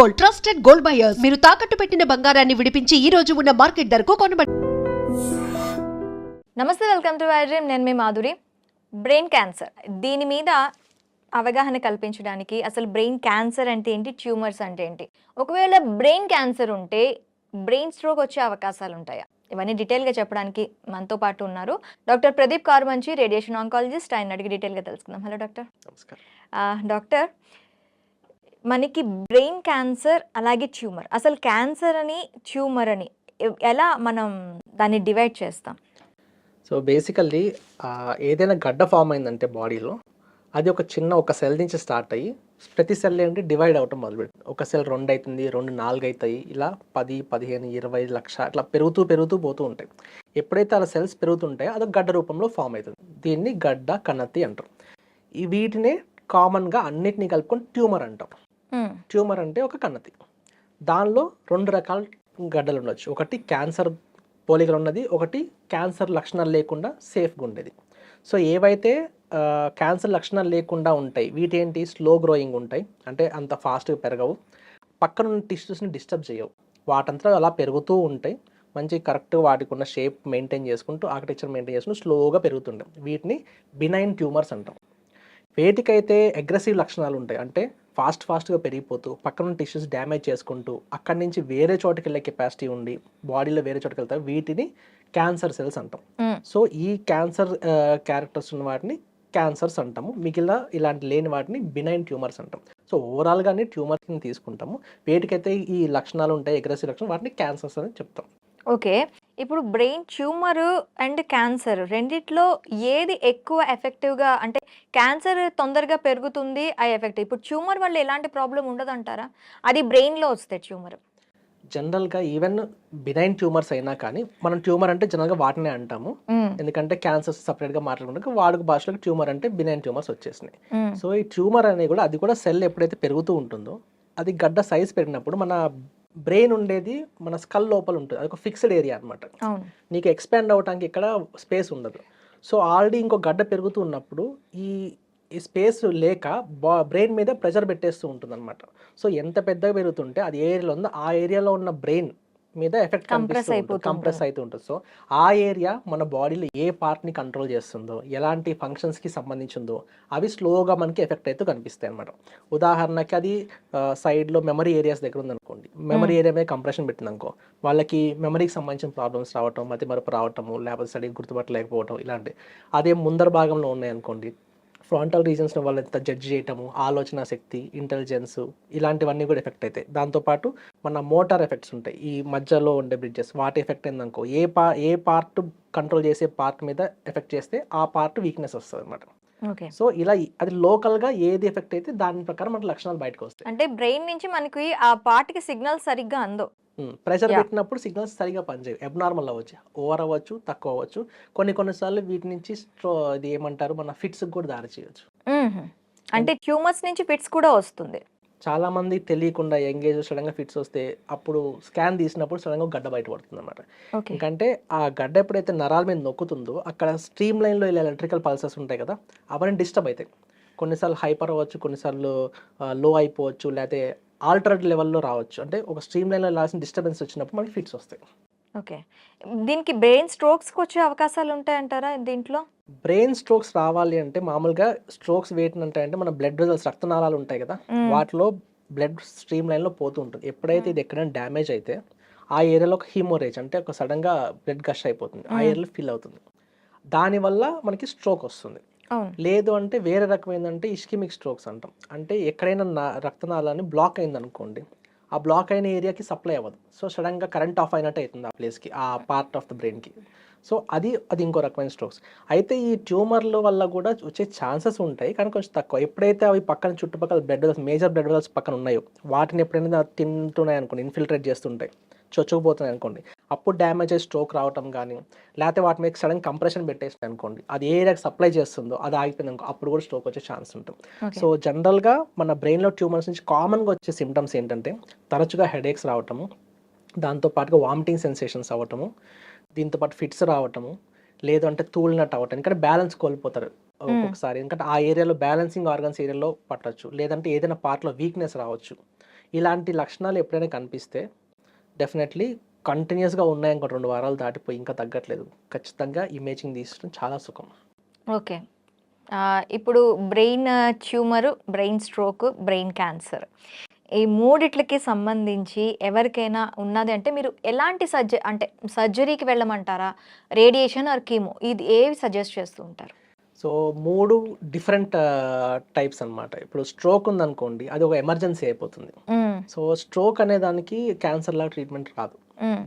Gold trusted gold buyers. మీరు తాకట్టు పెట్టిన బంగారాన్ని విడిపించి ఈ రోజు ఉన్న మార్కెట్ ధరకు కొనబడి నమస్తే వెల్కమ్ టు డ్రీమ్. నేను మీ మాధురి. Brain cancer. దీని మీద అవగాహన కల్పించడానికి అసలు బ్రెయిన్ క్యాన్సర్ అంటే ఏంటి? ట్యూమర్స్ అంటే ఏంటి? ఒకవేళ బ్రెయిన్ క్యాన్సర్ ఉంటే బ్రెయిన్ స్ట్రోక్ వచ్చే అవకాశాలు ఉంటాయా? ఇవన్నీ డీటెయిల్గా చెప్పడానికి మనతో పాటు ఉన్నారు doctor Pradeep Karumanchi radiation oncologist. ఆయన అడిగి డీటెయిల్గా తెలుసుకుందాం. Hello doctor. డాక్టర్ మనకి బ్రెయిన్ క్యాన్సర్ అలాగే ట్యూమర్. అసలు క్యాన్సర్ అని ట్యూమర్ అని ఎలా మనం దాన్ని డివైడ్ చేస్తాం? సో బేసికల్లీ ఏదైనా గడ్డ ఫామ్ అయిందంటే బాడీలో అది ఒక చిన్న ఒక సెల్ నుంచి స్టార్ట్ అయ్యి ప్రతి సెల్ ఏంటి డివైడ్ అవటం మొదలుపెడుతుంది ఒక సెల్ రెండు అవుతుంది రెండు నాలుగు అవుతాయి ఇలా పది పదిహేను ఇరవై లక్ష అట్లా పెరుగుతూ పెరుగుతూ పోతూ ఉంటాయి. ఎప్పుడైతే అలా సెల్స్ పెరుగుతుంటాయో అది గడ్డ రూపంలో ఫామ్ అవుతుంది. దీన్ని గడ్డ కన్నతి అంటారు. ఈ వీటినే కామన్గా అన్నిటినీ కలుపుకొని ట్యూమర్ అంటాం. Hmm. ట్యూమర్ అంటే ఒక కన్నతి. దానిలో రెండు రకాల గడ్డలు ఉండొచ్చు ఒకటి క్యాన్సర్ పోలికలు ఉన్నది ఒకటి క్యాన్సర్ లక్షణాలు లేకుండా సేఫ్గా ఉండేది. సో ఏవైతే క్యాన్సర్ లక్షణాలు లేకుండా ఉంటాయి వీటేంటి? స్లో గ్రోయింగ్ ఉంటాయి. అంటే అంత ఫాస్ట్గా పెరగవు. పక్కన ఉన్న టిష్యూస్ని డిస్టర్బ్ చేయవు. వాటంతా అలా పెరుగుతూ ఉంటాయి. మంచి కరెక్ట్గా వాటికి ఉన్న షేప్ మెయింటైన్ చేసుకుంటూ ఆర్కిటెక్చర్ మెయింటైన్ చేసుకుంటూ స్లోగా పెరుగుతుంటాయి. వీటిని బినైన్ ట్యూమర్స్ అంటాం. వేటికైతే అగ్రెసివ్ లక్షణాలు ఉంటాయి అంటే ఫాస్ట్ ఫాస్ట్గా పెరిగిపోతూ పక్కన టిష్యూస్ డ్యామేజ్ చేసుకుంటూ అక్కడి నుంచి వేరే చోటుకి వెళ్ళే కెపాసిటీ ఉండి బాడీలో వేరే చోటుకి వెళ్తాయి వీటిని క్యాన్సర్ సెల్స్ అంటాం. సో ఈ క్యాన్సర్ క్యారెక్టర్స్ ఉన్న వాటిని క్యాన్సర్స్ అంటాము. మిగిలిన ఇలాంటి లేని వాటిని బినైన్ ట్యూమర్స్ అంటాం. సో ఓవరాల్గానే ట్యూమర్స్ని తీసుకుంటాము. వేటికైతే ఈ లక్షణాలు ఉంటాయి అగ్రెసివ్ లక్షణాలు వాటిని క్యాన్సర్స్ అని చెప్తాం. ఓకే. ఇప్పుడు బ్రెయిన్ ట్యూమర్ అండ్ క్యాన్సర్ రెండిట్లో ఏది ఎక్కువ ఎఫెక్టివ్గా అంటే క్యాన్సర్ తొందరగా పెరుగుతుంది ఆ ఎఫెక్ట్. ఇప్పుడు ట్యూమర్ వల్ల ఎలాంటి ప్రాబ్లం ఉండదు అంటారా అది బ్రెయిన్లో వస్తే ట్యూమర్. జనరల్గా ఈవెన్ బినైన్ ట్యూమర్స్ అయినా కానీ మనం ట్యూమర్ అంటే జనరల్గా వాటినే అంటాము. ఎందుకంటే క్యాన్సర్స్ సపరేట్గా మాట్లాడుకుంటే వాడుక భాషలో ట్యూమర్ అంటే బినైన్ ట్యూమర్స్ వచ్చేసినాయి. సో ఈ ట్యూమర్ అనేది కూడా అది కూడా సెల్ ఎప్పుడైతే పెరుగుతూ ఉంటుందో అది గడ్డ సైజ్ పెరిగినప్పుడు మన బ్రెయిన్ ఉండేది మన స్కల్ లోపల ఉంటుంది. అది ఒక ఫిక్స్డ్ ఏరియా అన్నమాట. అవును. నీకు ఎక్స్పాండ్ అవ్వడానికి ఇక్కడ స్పేస్ ఉండదు. సో ఆల్రెడీ ఇంకో గడ్డ పెరుగుతూ ఉన్నప్పుడు ఈ ఈ స్పేస్ లేక బా బ్రెయిన్ మీద ప్రెషర్ పెట్టేస్తూ ఉంటుంది అనమాట సో ఎంత పెద్దగా పెరుగుతుంటే అది ఏరియాలో ఉందో ఆ ఏరియాలో ఉన్న బ్రెయిన్ మీద ఎఫెక్ట్ Compress అయిపోతూ కంప్రెస్ అవుతూ ఉంటుంది. సో ఆ ఏరియా మన బాడీలో ఏ పార్ట్ని కంట్రోల్ చేస్తుందో ఎలాంటి ఫంక్షన్స్కి సంబంధించిందో అవి స్లోగా మనకి ఎఫెక్ట్ అవుతూ కనిపిస్తాయి అనమాట ఉదాహరణకి అది సైడ్లో మెమరీ ఏరియాస్ దగ్గర ఉందనుకోండి. మెమరీ ఏరియా మీద కంప్రెషన్ పెట్టిందనుకో వాళ్ళకి మెమరీకి సంబంధించిన ప్రాబ్లమ్స్ రావటం మతి మరపు రావటము లేకపోతే సరిగ్గా గుర్తుపట్టలేకపోవటం ఇలాంటి అదే ముందర భాగంలో ఉన్నాయనుకోండి ఫ్రాంటల్ రీజన్స్ని వాళ్ళు ఎంత జడ్జ్ చేయటము ఆలోచన శక్తి ఇంటెలిజెన్స్ ఇలాంటివన్నీ కూడా ఎఫెక్ట్ అవుతాయి దాంతోపాటు మన మోటార్ ఎఫెక్ట్స్ ఉంటాయి. ఈ మధ్యలో ఉండే బ్రిడ్జెస్ వాటి ఎఫెక్ట్ ఏందనుకో ఏ పా ఏ పార్ట్ కంట్రోల్ చేసే పార్ట్ మీద ఎఫెక్ట్ చేస్తే ఆ పార్ట్ వీక్నెస్ వస్తుంది అనమాట సో ఇలా అది లోకల్గా ఏది ఎఫెక్ట్ అయితే దాని ప్రకారం మనకి లక్షణాలు బయటకు వస్తాయి. అంటే బ్రెయిన్ నుంచి మనకి ఆ పార్ట్కి సిగ్నల్ సరిగ్గా అందో ప్రెషర్. పెట్టినప్పుడు సిగ్నల్స్ సరిగా పనిచేయవు. అబ్నార్మల్ అవ్వచ్చు ఓవర్ అవ్వచ్చు తక్కువ అవ్వచ్చు. కొన్ని కొన్నిసార్లు వీటి నుంచి స్ట్రో ఇది ఏమంటారు మన ఫిట్స్ కూడా దారి చేయొచ్చు. మ్మ్. అంటే ట్యూమర్స్ నుంచి ఫిట్స్ కూడా వస్తుంది. చాలా మంది తెలియకుండా ఎంగేజ్ సడన్గా ఫిట్స్ వస్తే అప్పుడు స్కాన్ తీసినప్పుడు సడన్గా గడ్డ బయటపడుతుంది అనమాట ఎందుకంటే ఆ గడ్డ ఎప్పుడైతే నరాల మీద నొక్కుతుందో అక్కడ స్ట్రీమ్ లైన్లో ఇలా ఎలక్ట్రికల్ పల్సెస్ ఉంటాయి కదా అవన్నీ డిస్టర్బ్ అవుతాయి. కొన్నిసార్లు హైపర్ అవ్వచ్చు కొన్నిసార్లు లో అయిపోవచ్చు లేకపోతే ఆల్టర్డ్ లెవెల్లో రావచ్చు. అంటే ఒక స్ట్రీమ్ లైన్లో వెళ్ళాల్సిన డిస్టర్బెన్స్ వచ్చినప్పుడు మనకి ఫిట్స్ వస్తాయి. ఓకే. దీనికి బ్రెయిన్ స్ట్రోక్స్కి వచ్చే అవకాశాలు ఉంటాయంటారా దీంట్లో? బ్రెయిన్ స్ట్రోక్స్ రావాలి అంటే మామూలుగా స్ట్రోక్స్ వేటిని అంటే మన బ్లడ్ వెజల్స్ రక్తనాళాలు ఉంటాయి కదా. వాటిలో బ్లడ్ స్ట్రీమ్ లైన్లో పోతూ ఉంటుంది. ఎప్పుడైతే ఇది ఎక్కడైనా డ్యామేజ్ అయితే ఆ ఏరియాలో ఒక హీమోరేజ్ అంటే ఒక సడన్గా బ్లడ్ గష్ అయిపోతుంది. ఆ. ఏరియాలో ఫిల్ అవుతుంది. దానివల్ల మనకి స్ట్రోక్ వస్తుంది. లేదు అంటే వేరే రకం ఏంటంటే ఇష్కిమిక్ స్ట్రోక్స్ అంటాం. అంటే ఎక్కడైనా నా- రక్తనాళాన్ని బ్లాక్ అయింది అనుకోండి ఆ బ్లాక్ అయిన ఏరియాకి సప్లై అవ్వదు. సో సడన్గా కరెంట్ ఆఫ్ అయినట్టు అవుతుంది ఆ ప్లేస్కి ఆ పార్ట్ ఆఫ్ ద బ్రెయిన్కి సో అది అది ఇంకో రకమైన స్ట్రోక్స్ అయితే ఈ ట్యూమర్ల వల్ల కూడా వచ్చే ఛాన్సెస్ ఉంటాయి కానీ కొంచెం తక్కువ. ఎప్పుడైతే అవి పక్కన చుట్టుపక్కల blood vessels major blood vessels పక్కన ఉన్నాయో వాటిని ఎప్పుడైనా తింటున్నాయి అనుకోండి ఇన్ఫిల్ట్రేట్ చేస్తుంటాయి. చొచ్చుకుపోతున్నాయి అనుకోండి. అప్పుడు డ్యామేజ్ అయ్యి స్ట్రోక్ రావటం కానీ లేకపోతే వాటి మీద సడన్ కంప్రెషన్ పెట్టేసినాయి అనుకోండి. అది ఏ ఏరియాకి సప్లై చేస్తుందో అది ఆగిపోయింది అనుకో అప్పుడు కూడా స్ట్రోక్ వచ్చే ఛాన్స్ ఉంటుంది. సో జనరల్గా మన బ్రెయిన్లో ట్యూమర్స్ నుంచి కామన్గా వచ్చే సిమ్టమ్స్ ఏంటంటే తరచుగా హెడేక్స్ రావటము దాంతోపాటుగా వామిటింగ్ సెన్సేషన్స్ అవ్వటము దీంతోపాటు ఫిట్స్ రావటము లేదు అంటే తూలినట్టు అవ్వటం. ఎందుకంటే బ్యాలెన్స్ కోల్పోతారు. ఒక్కొక్కసారి ఎందుకంటే ఆ ఏరియాలో బ్యాలెన్సింగ్ ఆర్గన్స్ ఏరియాలో పట్టొచ్చు. లేదంటే ఏదైనా పార్ట్లో వీక్నెస్ రావచ్చు. ఇలాంటి లక్షణాలు ఎప్పుడైనా కనిపిస్తే డెఫినెట్లీ కంటిన్యూస్గా ఉన్నాయి ఇంకో రెండు వారాలు దాటిపోయి ఇంకా తగ్గట్లేదు. ఖచ్చితంగా ఇమేజింగ్ తీసుకోవడం చాలా సుఖం. ఓకే. ఇప్పుడు brain tumour brain stroke brain cancer. ఈ మూడిట్లకి సంబంధించి ఎవరికైనా ఉన్నది అంటే మీరు ఎలాంటి సర్జ అంటే సర్జరీకి వెళ్ళమంటారా? Radiation or chemo? ఇది ఏవి సజెస్ట్ చేస్తూ ఉంటారు? సో మూడు డిఫరెంట్ టైప్స్ అన్నమాట. ఇప్పుడు స్ట్రోక్ ఉందనుకోండి అది ఒక ఎమర్జెన్సీ అయిపోతుంది. సో స్ట్రోక్ అనే దానికి క్యాన్సర్ లాగా ట్రీట్మెంట్ రాదు.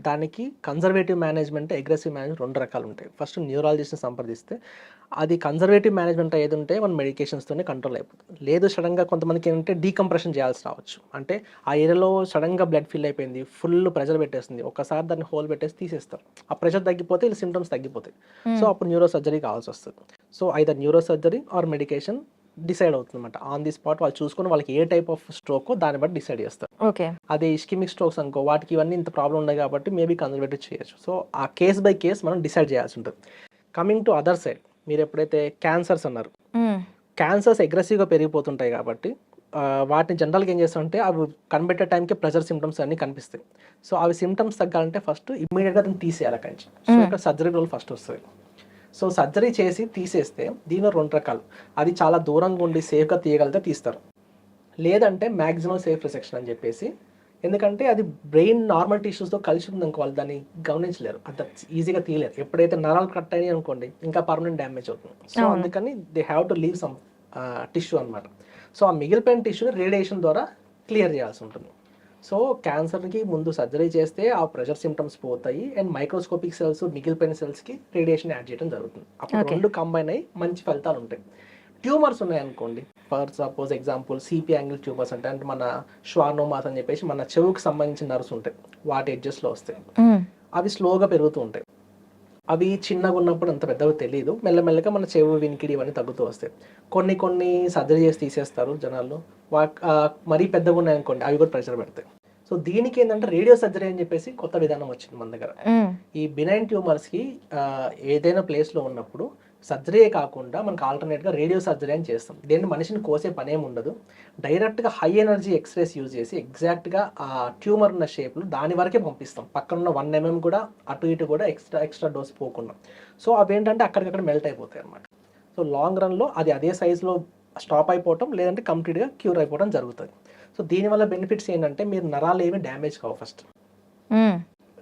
దానికి కన్జర్వేటివ్ మేనేజ్మెంట్ అగ్రెసివ్ మేనేజ్మెంట్ రెండు రకాలు ఉంటాయి. ఫస్ట్ న్యూరాలజిస్ట్ని సంప్రదిస్తే అది కన్జర్వేటివ్ మేనేజ్మెంట్ ఏది ఉంటే మన మెడికేషన్స్తోనే కంట్రోల్ అయిపోతుంది. లేదు సడన్గా కొంతమందికి ఏంటంటే డీకంప్రెషన్ చేయాల్సి రావచ్చు. అంటే ఆ ఏరియాలో సడన్గా బ్లడ్ ఫిల్ అయిపోయింది ఫుల్ ప్రెషర్ పెట్టేస్తుంది. ఒక్కసారి దాన్ని హోల్ పెట్టేసి తీసేస్తారు. ఆ ప్రెషర్ తగ్గిపోతే సిమ్టమ్స్ తగ్గిపోతాయి. సో అప్పుడు న్యూరో సర్జరీ కావాల్సి వస్తుంది. So either neurosurgery or medication decide అవుతుంది అనమాట ఆన్ ది స్పాట్ వాళ్ళు చూసుకొని వాళ్ళకి ఏ టైప్ ఆఫ్ స్ట్రోక్ దాన్ని బట్టి డిసైడ్ చేస్తారు. ఓకే అదే ఇస్కిమిక్ స్ట్రోక్స్ అనుకో వాటికి ఇవన్నీ ఇంత ప్రాబ్లం ఉన్నాయి కాబట్టి మేబీ కన్జర్వేటివ్ చేయొచ్చు. సో ఆ కేస్ బై కేస్ మనం డిసైడ్ చేయాల్సి ఉంటుంది. కమింగ్ టు అదర్ సైడ్ మీరు ఎప్పుడైతే క్యాన్సర్స్ అన్నారు. క్యాన్సర్స్ అగ్రెసివ్గా పెరిగిపోతుంటాయి కాబట్టి వాటిని జనరల్గా ఏం చేస్తామంటే అవి కనిపెట్టే టైంకి ప్రెషర్ సిమ్టమ్స్ అన్నీ కనిపిస్తాయి. సో అవి సిమ్టమ్స్ తగ్గాలంటే ఫస్ట్ ఇమ్మీడియట్గా దాన్ని తీసేయాలి అక్కడి నుంచి. సో ఇక్కడ సర్జరీ రోల్ ఫస్ట్ వస్తుంది. సో సర్జరీ చేసి తీసేస్తే దీనిలో రెండు రకాలు. అది చాలా దూరంగా ఉండి సేఫ్గా తీయగలిగితే తీస్తారు. లేదంటే మ్యాక్సిమం సేఫ్ రిసెక్షన్ అని చెప్పేసి. ఎందుకంటే అది బ్రెయిన్ నార్మల్ టిష్యూస్తో కలిసి ఉంది అనుకో వాళ్ళు దాన్ని గమనించలేరు. అంత ఈజీగా తీయలేరు. ఎప్పుడైతే నరాలు కట్ అయినాయి అనుకోండి ఇంకా పర్మనెంట్ డ్యామేజ్ అవుతుంది. సో. అందుకని they have to leave some tissue అనమాట సో ఆ మిగిలిపోయిన టిష్యూని రేడియేషన్ ద్వారా క్లియర్ చేయాల్సి ఉంటుంది. సో క్యాన్సర్కి ముందు సర్జరీ చేస్తే ఆ ప్రెషర్ సిమ్టమ్స్ పోతాయి అండ్ మైక్రోస్కోపిక్ సెల్స్ మిగిలిపోయిన సెల్స్కి రేడియేషన్ యాడ్ చేయడం జరుగుతుంది అప్పుడు. రెండు కంబైన్ అయ్యి మంచి ఫలితాలు ఉంటాయి ట్యూమర్స్ ఉన్నాయనుకోండి for suppose example CP angle tumours అంటే అంటే మన శ్వానోమాస్ అని చెప్పేసి మన చెవుకు సంబంధించిన నర్వ్స్ ఉంటాయి వాటి ఎడ్జెస్లో వస్తాయి. అవి స్లోగా పెరుగుతూ ఉంటాయి అవి చిన్నగా ఉన్నప్పుడు అంత పెద్దగా తెలియదు మెల్లమెల్లగా మన చెవు వినికిడి ఇవన్నీ తగ్గుతూ వస్తాయి. కొన్ని కొన్ని సర్జరీ చేసి తీసేస్తారు జనాలు. వా మరీ పెద్దగా ఉన్నాయనుకోండి అవి కూడా ప్రెషర్ పెడతాయి. సో దీనికి ఏంటంటే రేడియో సర్జరీ అని చెప్పేసి కొత్త విధానం వచ్చింది మన దగ్గర. ఈ బినైన్ ట్యూమర్స్కి ఏదైనా ప్లేస్లో ఉన్నప్పుడు సర్జరీ కాకుండా మనకు ఆల్టర్నేట్గా రేడియో సర్జరీ అని చేస్తాం. దీన్ని మనిషిని కోసే పనేం ఉండదు డైరెక్ట్గా హై ఎనర్జీ ఎక్స్రేస్ యూజ్ చేసి ఎగ్జాక్ట్గా ఆ ట్యూమర్ ఉన్న షేప్లు దాని వరకే పంపిస్తాం. పక్కన ఉన్న వన్ ఎంఎం కూడా అటు ఇటు కూడా ఎక్స్ట్రా ఎక్స్ట్రా డోస్ పోకుండా. సో అవి ఏంటంటే అక్కడికక్కడ మెల్ట్ అయిపోతాయి అన్నమాట. సో లాంగ్ రన్లో అది అదే సైజులో స్టాప్ అయిపోవటం లేదంటే కంప్లీట్గా క్యూర్ అయిపోవడం జరుగుతుంది. సో దీనివల్ల బెనిఫిట్స్ ఏంటంటే మీరు నరాలు ఏమి డ్యామేజ్ కావు ఫస్ట్.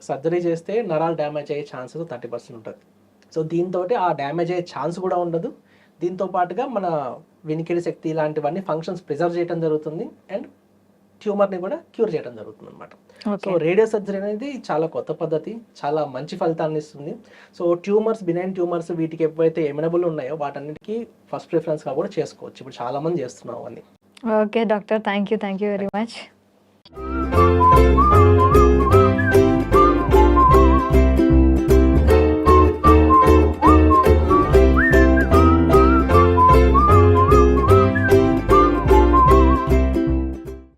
సర్జరీ చేస్తే నరాలు డ్యామేజ్ అయ్యే ఛాన్సెస్ థర్టీ పర్సెంట్ ఉంటుంది. సో దీంతో ఆ డ్యామేజ్ అయ్యే ఛాన్స్ కూడా ఉండదు. దీంతో పాటుగా మన వినికిడి శక్తి ఇలాంటివన్నీ ఫంక్షన్స్ ప్రిజర్వ్ చేయడం జరుగుతుంది. అండ్ ట్యూమర్ని కూడా క్యూర్ చేయడం జరుగుతుంది అనమాట సో రేడియో సర్జరీ అనేది చాలా కొత్త పద్ధతి చాలా మంచి ఫలితాన్ని ఇస్తుంది. సో ట్యూమర్స్ బినైన్ ట్యూమర్స్ వీటికి ఎప్పుడైతే ఎమినబుల్ ఉన్నాయో వాటన్నిటికీ ఫస్ట్ ప్రిఫరెన్స్గా కూడా చేసుకోవచ్చు. ఇప్పుడు చాలా మంది చేస్తున్నాం అవన్నీ. Okay doctor. Thank you thank you very much.